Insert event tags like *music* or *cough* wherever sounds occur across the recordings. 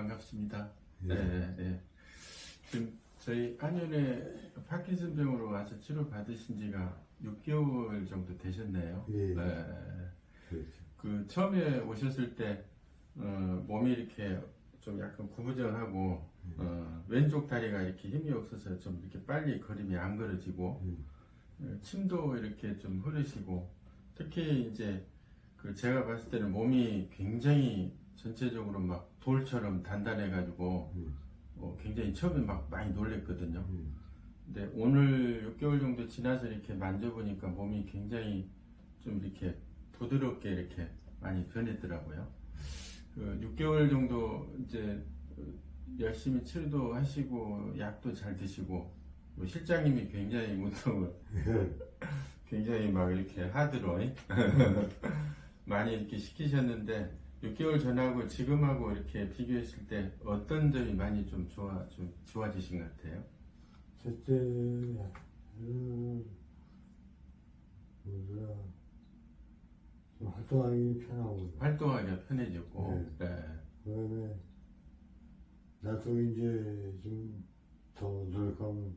반갑습니다. 예. 네, 네. 지금 저희 한윤에 파킨슨 병으로 와서 치료 받으신 지가 6개월 정도 되셨네요. 예. 네. 그렇죠. 그 처음에 오셨을 때 어, 몸이 이렇게 좀 약간 구부정하고 어, 왼쪽 다리가 이렇게 힘이 없어서 좀 이렇게 빨리 걸음이 안 걸어지고 음. 어, 침도 이렇게 좀 흐르시고 특히 이제 그 제가 봤을 때는 몸이 굉장히 전체적으로 막 돌처럼 단단해가지고 음. 어, 굉장히 처음에 막 많이 놀랬거든요. 음. 근데 오늘 6개월 정도 지나서 이렇게 만져보니까 몸이 굉장히 좀 이렇게 부드럽게 이렇게 많이 변했더라고요. 그 6개월 정도 이제 열심히 치료도 하시고 약도 잘 드시고 뭐 실장님이 굉장히 운동을 *laughs* 굉장히 막 이렇게 하드로 *laughs* 많이 이렇게 시키셨는데 6개월 전하고 지금하고 이렇게 비교했을 때 어떤 점이 많이 좀 좋아 좀 좋아지신 것 같아요? 첫째, 음, 뭐라, 좀 활동하기 편하고, 활동하기가 편해졌고 네. 네. 그 다음에, 나도 이제 좀 더 노력하면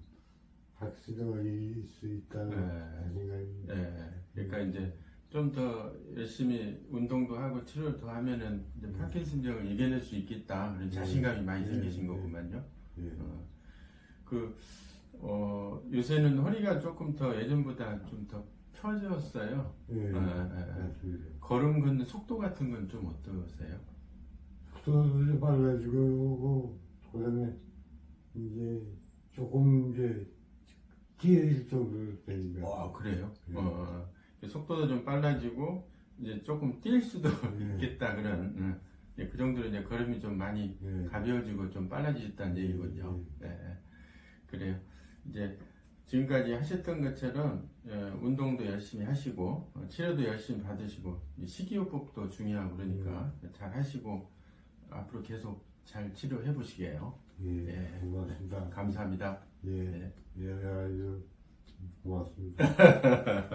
박스등을 이길 수 있다는 네. 자신감이, 네. 그러니까 이제 좀 더 열심히 운동도 하고 치료를 더 하면은 이제 음. 파킨슨병을 이겨낼 수 있겠다 그런 네. 자신감이 많이 네. 생기신 네. 거구만요. 예. 어, 그 어, 요새는 허리가 조금 더 예전보다 좀 더 펴졌어요. 예. 네, 네, 네. 맞습니다. 걸음 걷는 속도 같은 건 좀 어떠세요? 속도도 좀 빨라지고, 그 다음에 이제 조금 이제 뛰어질 정도로 되니까. 아 그래요? 네. 어, 속도도 좀 빨라지고 이제 조금 뛸 수도 네. *laughs* 있겠다 그런 음, 예, 그 정도로 이제 걸음이 좀 많이 예. 가벼워지고 좀 빨라지셨다는 네, 얘기군요. 네. 그래요. 이제 지금까지 하셨던 것처럼 어, 운동도 열심히 하시고 어, 치료도 열심히 받으시고 이 식이요법도 중요하고 그러니까 잘 하시고 앞으로 계속 잘 치료해 보시게요. 예. 예. 고맙습니다. 감사합니다. 예. 네. 예, 아주 고맙습니다. *laughs*